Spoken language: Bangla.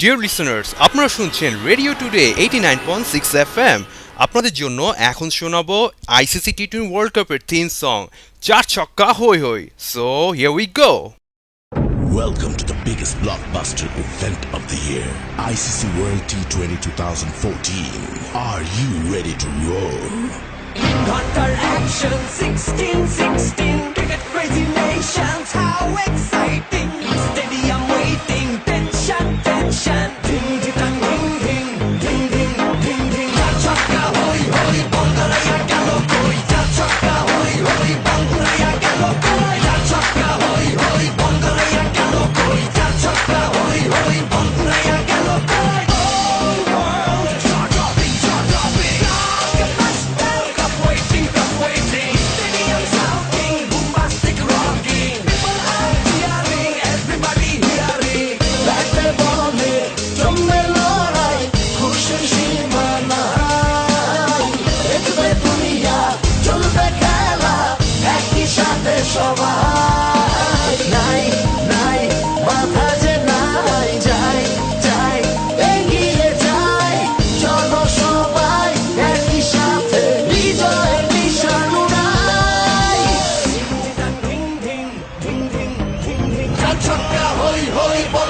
ডিয়ার লিসনার্স আপনারা শুনছেন radio today eighty nine point six F M আপনাদের জন্য এখন শোনাবো আইসিসি টি টোয়েন্টি ওয়ার্ল্ড কাপের থিম সং চার ছক্কা হই হই so here we go Welcome to the biggest blockbuster event of the year, ICC World T20 2014. Are you ready to roll? Hunter action 16 16 holy boy.